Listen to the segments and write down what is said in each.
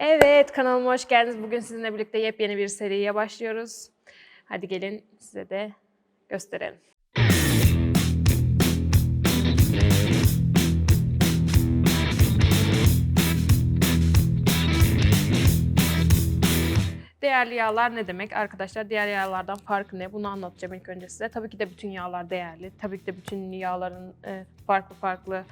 Evet kanalıma hoş geldiniz. Bugün sizinle birlikte yepyeni bir seriye başlıyoruz. Hadi gelin size de gösterelim. Değerli yağlar ne demek? Arkadaşlar diğer yağlardan farkı ne? Bunu anlatacağım ilk önce size. Tabii ki de bütün yağlar değerli. Tabii ki de bütün yağların e, farklı farklı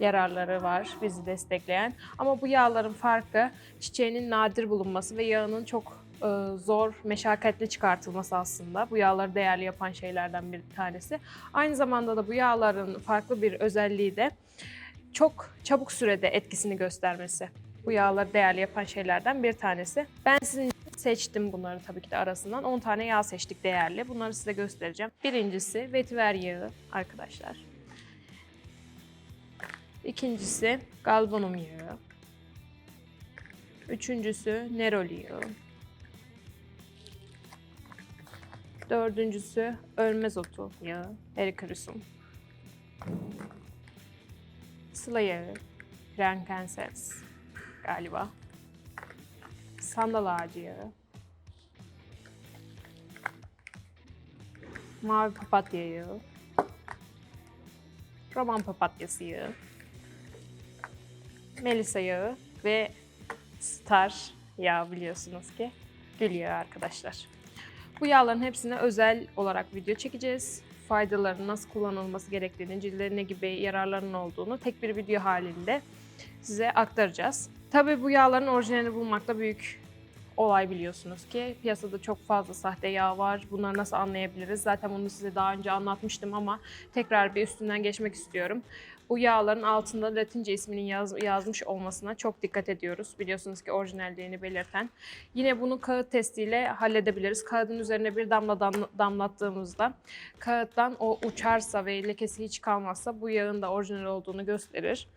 yararları var bizi destekleyen. Ama bu yağların farkı çiçeğinin nadir bulunması ve yağının çok e, zor, meşakkatli çıkartılması aslında. Bu yağları değerli yapan şeylerden bir tanesi. Aynı zamanda da bu yağların farklı bir özelliği de çok çabuk sürede etkisini göstermesi. Bu yağları değerli yapan şeylerden bir tanesi. Ben sizin için seçtim bunları tabii ki de arasından. 10 tane yağ seçtik değerli. Bunları size göstereceğim. Birincisi vetiver yağı arkadaşlar. İkincisi galbanum yağı. Üçüncüsü nerol yağı. Dördüncüsü ölmez otu yağı. Erikürüsüm. Sıla yağı. Frankincense galiba. Sandal ağacı yağı. Mavi papatya yağı. Roman papatyası yağı. Melisa yağı ve star yağı biliyorsunuz ki. Gül yağı arkadaşlar. Bu yağların hepsine özel olarak video çekeceğiz. Faydalarını, nasıl kullanılması gerektiğini, ciltlerine gibi yararlarının olduğunu tek bir video halinde size aktaracağız. Tabii bu yağların orijinalini bulmakta büyük olay biliyorsunuz ki. Piyasada çok fazla sahte yağ var. Bunları nasıl anlayabiliriz? Zaten bunu size daha önce anlatmıştım ama tekrar bir üstünden geçmek istiyorum. Bu yağların altında Latince isminin yaz- yazmış olmasına çok dikkat ediyoruz. Biliyorsunuz ki orijinalliğini belirten. Yine bunu kağıt testiyle halledebiliriz. Kağıdın üzerine bir damla damla- damlattığımızda kağıttan o uçarsa ve lekesi hiç kalmazsa bu yağın da orijinal olduğunu gösterir.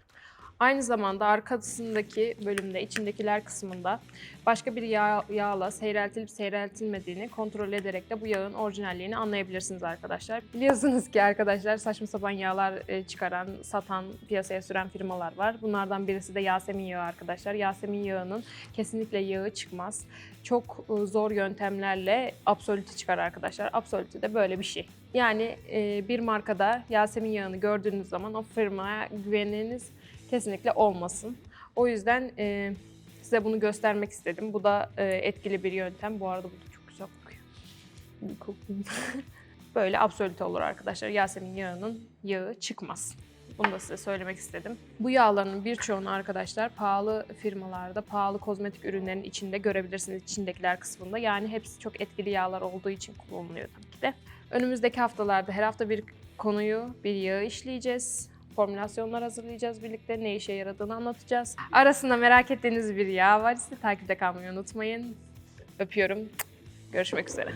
Aynı zamanda arkasındaki bölümde, içindekiler kısmında başka bir yağ, yağla seyreltilip seyreltilmediğini kontrol ederek de bu yağın orijinalliğini anlayabilirsiniz arkadaşlar. Biliyorsunuz ki arkadaşlar saçma sapan yağlar e, çıkaran, satan, piyasaya süren firmalar var. Bunlardan birisi de Yasemin yağı arkadaşlar. Yasemin yağının kesinlikle yağı çıkmaz. Çok e, zor yöntemlerle absolütü çıkar arkadaşlar. Absolütü de böyle bir şey. Yani e, bir markada Yasemin yağını gördüğünüz zaman o firmaya güveniniz kesinlikle olmasın. O yüzden e, size bunu göstermek istedim. Bu da e, etkili bir yöntem. Bu arada bu da çok güzel kokuyor. Böyle absolute olur arkadaşlar. Yasemin yağının yağı çıkmaz. Bunu da size söylemek istedim. Bu yağların birçoğunu arkadaşlar pahalı firmalarda, pahalı kozmetik ürünlerin içinde görebilirsiniz içindekiler kısmında. Yani hepsi çok etkili yağlar olduğu için kullanılıyor tabii ki de. Önümüzdeki haftalarda her hafta bir konuyu, bir yağı işleyeceğiz formülasyonlar hazırlayacağız birlikte. Ne işe yaradığını anlatacağız. Arasında merak ettiğiniz bir yağ var ise takipte kalmayı unutmayın. Öpüyorum. Görüşmek üzere.